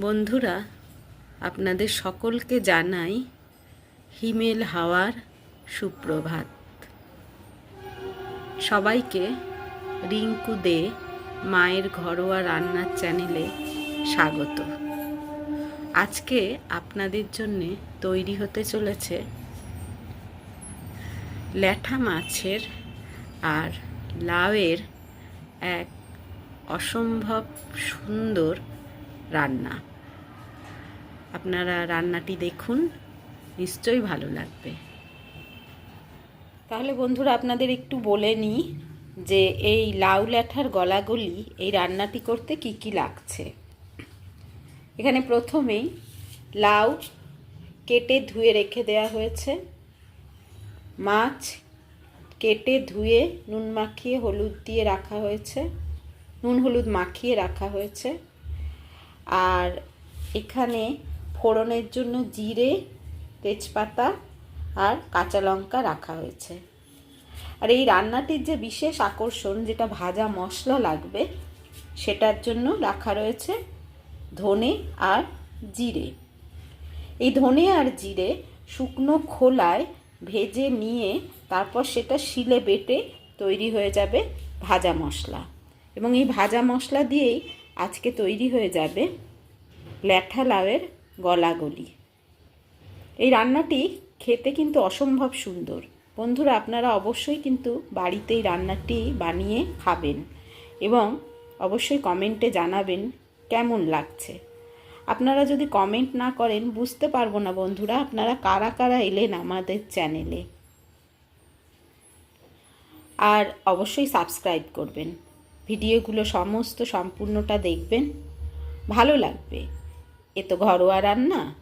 বন্ধুরা, আপনাদের সকলকে জানাই হিমেল হাওয়ার সুপ্রভাত। সবাইকে রিঙ্কু দে মায়ের ঘরোয়া রান্নার চ্যানেলে স্বাগত। আজকে আপনাদের জন্যে তৈরি হতে চলেছে ল্যাঠা মাছের আর লাউয়ের এক অসম্ভব সুন্দর রান্না। আপনারা রান্নাটি দেখুন, নিশ্চয়ই ভালো লাগবে। তাহলে বন্ধুরা, আপনাদের একটু বলে নিই যে এই লাউ ল্যাঠার গলাগলি, এই রান্নাটি করতে কি কি লাগছে। এখানে প্রথমেই লাউ কেটে ধুয়ে রেখে দেওয়া হয়েছে। মাছ কেটে ধুয়ে নুন মাখিয়ে হলুদ দিয়ে রাখা হয়েছে। নুন হলুদ মাখিয়ে রাখা হয়েছে। আর এখানে ফোড়নের জন্য জিরে, তেজপাতা আর কাঁচা লঙ্কা রাখা হয়েছে। আর এই রান্নাটির যে বিশেষ আকর্ষণ, যেটা ভাজা মশলা লাগবে, সেটার জন্য রাখা রয়েছে ধনে আর জিরে। এই ধনে আর জিরে শুকনো খোলায় ভেজে নিয়ে তারপর সেটা শিলে বেটে তৈরি হয়ে যাবে ভাজা মশলা। এবং এই ভাজা মশলা দিয়েই আজকে তৈরি হয়ে যাবে ল্যাঠা লাউয়ের গলাগলি। এই রান্নাটি খেতে কিন্তু অসম্ভব সুন্দর। বন্ধুরা, আপনারা অবশ্যই কিন্তু বাড়িতে এই রান্নাটি বানিয়ে খাবেন এবং অবশ্যই কমেন্টে জানাবেন কেমন লাগছে। আপনারা যদি কমেন্ট না করেন, বুঝতে পারব না বন্ধুরা, আপনারা কারা কারা এলেন আমাদের চ্যানেলে। আর অবশ্যই সাবস্ক্রাইব করবেন। ভিডিওগুলো সমস্ত সম্পূর্ণটা দেখবেন। ভালো লাগবে। এ তো ঘরোয়া রান্না।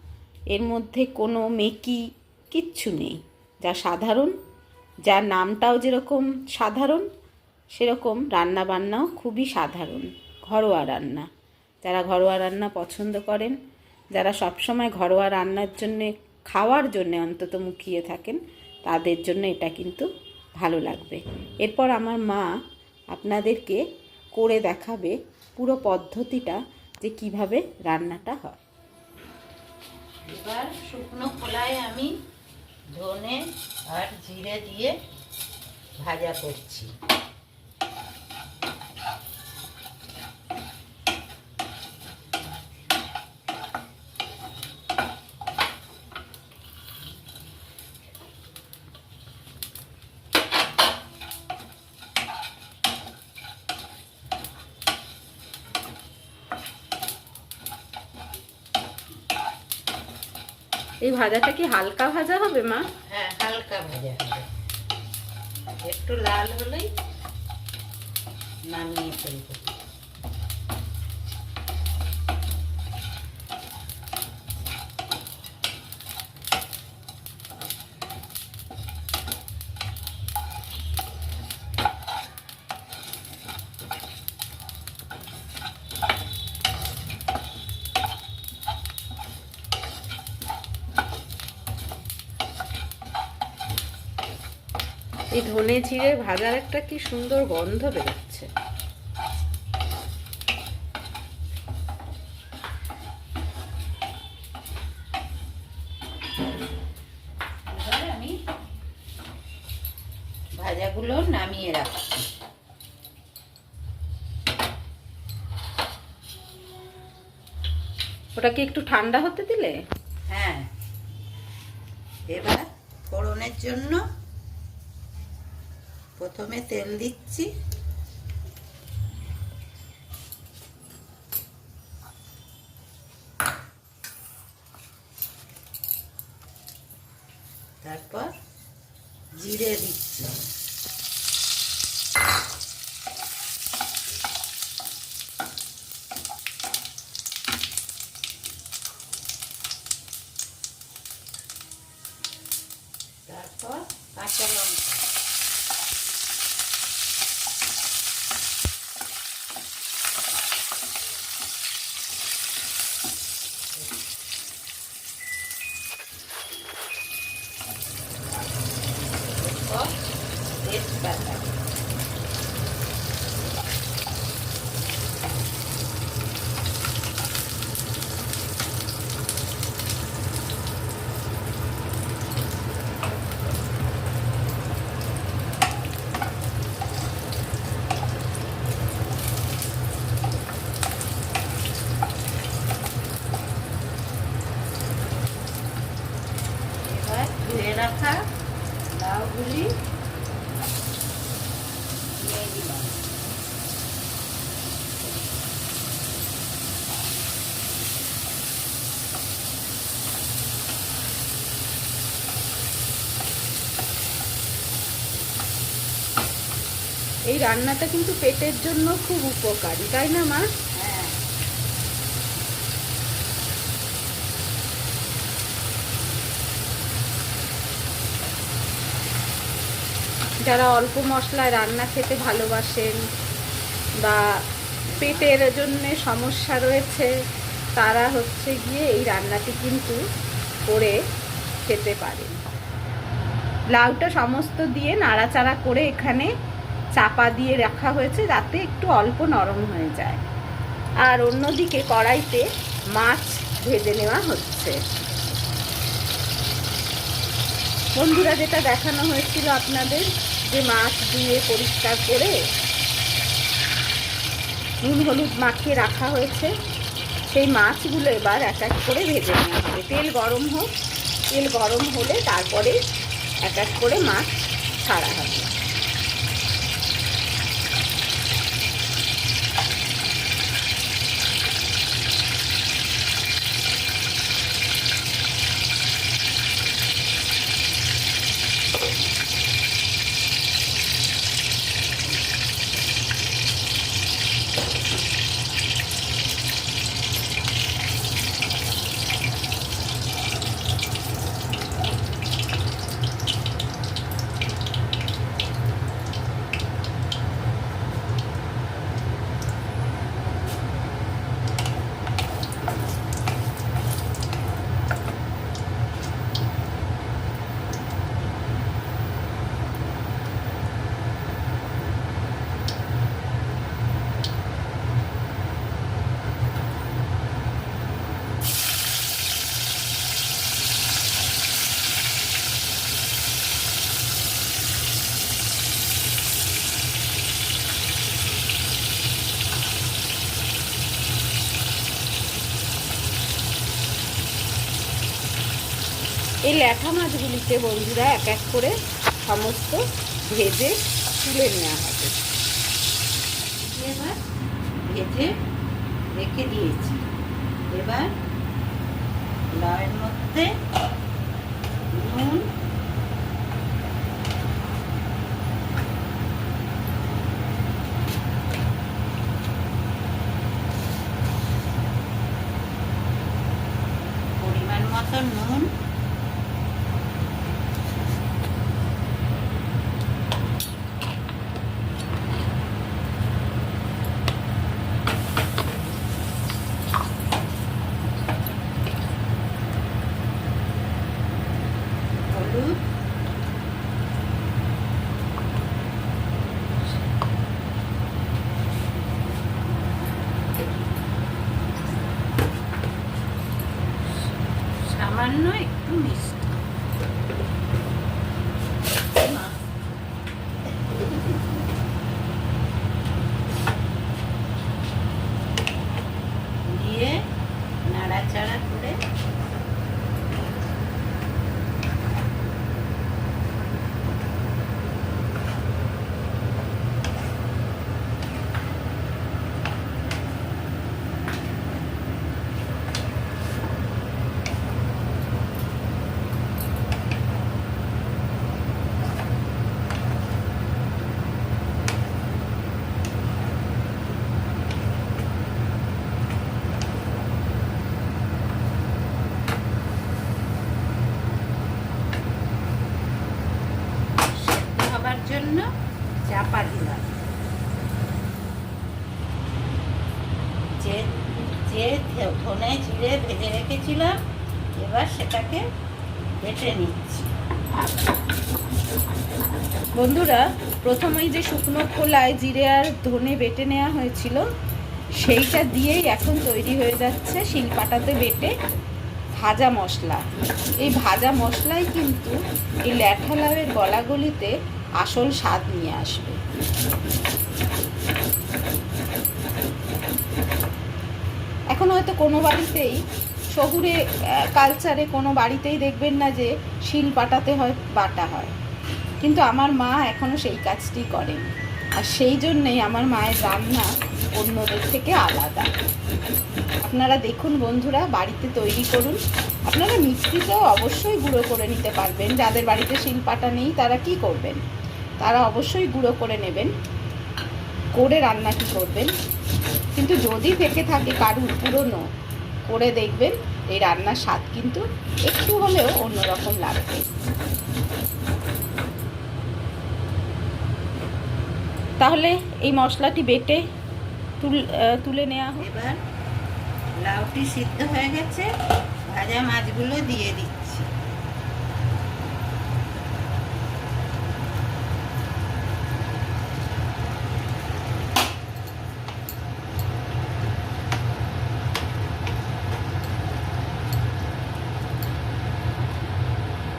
এর মধ্যে কোনো মেকি কিচ্ছু নেই। যা সাধারণ, যার নামটাও যেরকম সাধারণ, সেরকম রান্না বান্নাও খুবই সাধারণ। ঘরোয়া রান্না। যারা ঘরোয়া রান্না পছন্দ করেন, যারা সবসময় ঘরোয়া রান্নার জন্যে, খাওয়ার জন্যে অন্তত মুখিয়ে থাকেন, তাদের জন্য এটা কিন্তু ভালো লাগবে। এরপর আমার মা আপনাদেরকে করে দেখাবে পুরো পদ্ধতিটা যে কীভাবে রান্নাটা হয়। এবার শুকনো খোলায় আমি ধনে আর জিরে দিয়ে ভাজা করছি। এই ভাজাটা কি হালকা ভাজা হবে, মা? হ্যাঁ হালকা ভাজা হবে। একটু লাল হলেই নামিয়ে ফেলব এই ধনে জিরে ভাজার একটা কি সুন্দর গন্ধ বেরোচ্ছে। ভাজাগুলো নামিয়ে রাখছি। ওটা কি একটু ঠান্ডা হতে দিলে? হ্যাঁ। এবার ফোড়নের জন্য প্রথমে তেল দিচ্ছি। তারপর জিরে দিচ্ছি। তারপর কাঁচা লঙ্কা। এই রান্নাটা কিন্তু পেটের জন্য খুব উপকারী, তাই না মা? যারা অল্প মশলায় রান্না খেতে ভালোবাসেন বা পেটের জন্য সমস্যা রয়েছে, তারা হচ্ছে গিয়ে এই রান্নাটি কিন্তু করে খেতে পারেন। লাউটা সমস্ত দিয়ে নাড়াচাড়া করে এখানে চাপা দিয়ে রাখা হয়েছে যাতে একটু অল্প নরম হয়ে যায়। আর অন্যদিকে কড়াইতে মাছ ভেজে নেওয়া হচ্ছে। বন্ধুরা, যেটা দেখানো হয়েছিল আপনাদের, যে মাছ দিয়ে পরিষ্কার করে নুন হলুদ মাখিয়ে রাখা হয়েছে, সেই মাছগুলো এবার এক এক করে ভেজে নেওয়া হবে। তেল গরম হোক, তেল গরম হলে তারপরে এক এক করে মাছ ছাড়া হবে। এই ল্যাঠা মাছগুলিতে বন্ধুরা এক এক করে সমস্ত ভেজে তুলে নেওয়া হবে। এবার ভেজে রেখে দিয়েছি। এবার লাউয়ের মধ্যে নুন, পরিমাণ মতো নুন হলুদ সামান্য একটু মিষ্টি দিয়ে নাড়াচাড়া করে সেদ্ধ হবার জন্য চাপা দিলাম যে যে ধনে জিরে ভেজে রেখেছিলাম, এবার সেটাকে বেটে নিচ্ছি। বন্ধুরা, প্রথমেই যে শুকনো খোলায় জিরে আর ধনে বেটে নেওয়া হয়েছিল, সেইটা দিয়েই এখন তৈরি হয়ে যাচ্ছে শিলপাটাতে বেটে ভাজা মশলা। এই ভাজা মশলাই কিন্তু এই ল্যাঠা লাউয়ের গলাগলিতে আসল স্বাদ নিয়ে আসবে। এখন হয়তো কোনো বাড়িতেই, শহুরে কালচারে কোনো বাড়িতেই দেখবেন না যে শিল পাটাতে হয়, বাটা হয়। কিন্তু আমার মা এখনও সেই কাজটি করেন। আর সেই জন্যেই আমার মায়ের রান্না অন্যদের থেকে আলাদা। আপনারা দেখুন বন্ধুরা, বাড়িতে তৈরি করুন। আপনারা মিষ্টিটাও অবশ্যই গুঁড়ো করে নিতে পারবেন। যাদের বাড়িতে শিলপাটা নেই, তারা কি করবেন? তারা অবশ্যই গুঁড়ো করে নেবেন, করে রান্নাটি করবেন। কিন্তু যদি থেকে থাকে কারুর পুরনো, করে দেখবেন এই রান্নার স্বাদ কিন্তু একটু হলেও অন্যরকম লাগবে। তাহলে এই মশলাটি বেটে তুল নেওয়া এবার লাউটি সিদ্ধ হয়ে গেছে, ভাজা মাছগুলো দিয়ে দিচ্ছি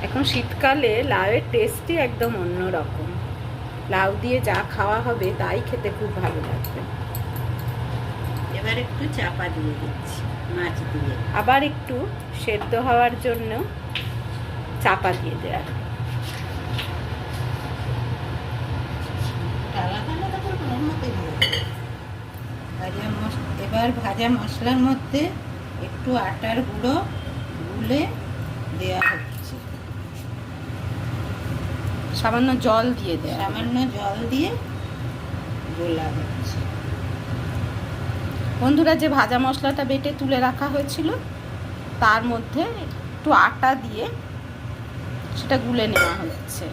এখন শীতকালে লাউয়ের টেস্টই একদম অন্যরকম। লাউ দিয়ে যা খাওয়া হবে তাই খেতে খুব ভালো লাগবে। এবার একটু চাপা দিয়ে দিচ্ছি মাছ দিয়ে। আবার একটু সেদ্ধ হওয়ার জন্য চাপা দিয়ে দেওয়া এবার ভাজা মশলার মধ্যে একটু আটার গুঁড়ো গুলে দেওয়া হচ্ছে। সামান্য জল দিয়ে দেয়। সামান্য জল দিয়ে গোলা হচ্ছে। বন্ধুরা যে ভাজা মশলাটা বেটে তুলে রাখা হয়েছিল তার মধ্যে একটু আটা দিয়ে সেটা গুলে নেওয়া হচ্ছে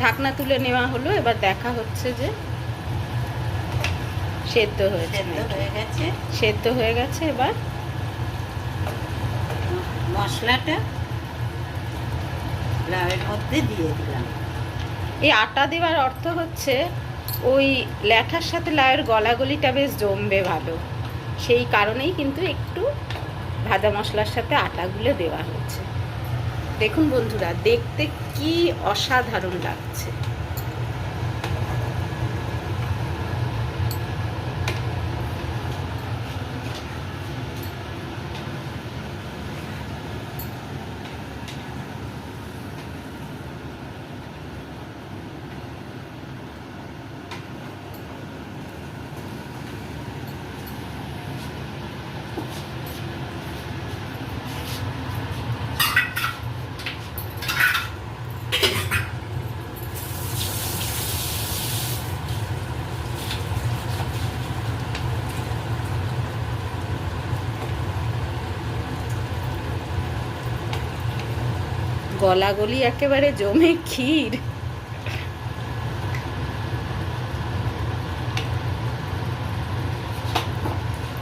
ঢাকনা তুলে নেওয়া হলো এবার দেখা হচ্ছে যে সেদ্ধ হয়েছে সেদ্ধ। হয়ে গেছে। হয়ে এবার? মশলাটা লাউয়ের মধ্যে দিয়ে দিলাম। এই আটা দেওয়ার অর্থ হচ্ছে ওই ল্যাঠার সাথে লাউয়ের গলাগলিটা বেশ জমবে ভালো। সেই কারণেই কিন্তু একটু ভাজা মশলার সাথে আটাগুলো দেওয়া হয়েছে। দেখুন বন্ধুরা দেখতে কি অসাধারণ লাগছে। গলাগলি একেবারে জমে ক্ষীর।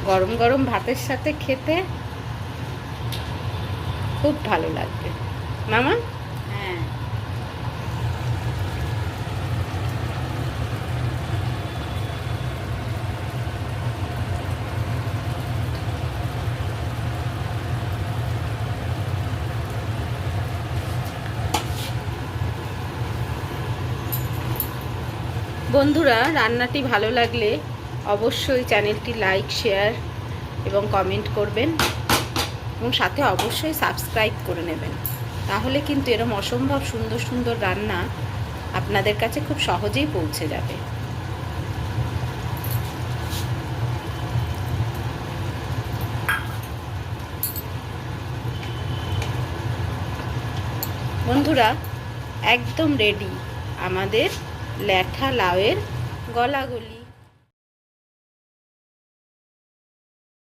গরম গরম ভাতের সাথে খেতে খুব ভালো লাগবে। মামা হ্যাঁ বন্ধুরা, রান্নাটি ভালো লাগলে অবশ্যই চ্যানেলটি লাইক, শেয়ার এবং কমেন্ট করবেন এবং সাথে অবশ্যই সাবস্ক্রাইব করে নেবেন। তাহলে কিন্তু এরম অসম্ভব সুন্দর সুন্দর রান্না আপনাদের কাছে খুব সহজেই পৌঁছে যাবে। বন্ধুরা, একদম রেডি আমাদের ল্যাঠা লাউয়ের গলাগলি।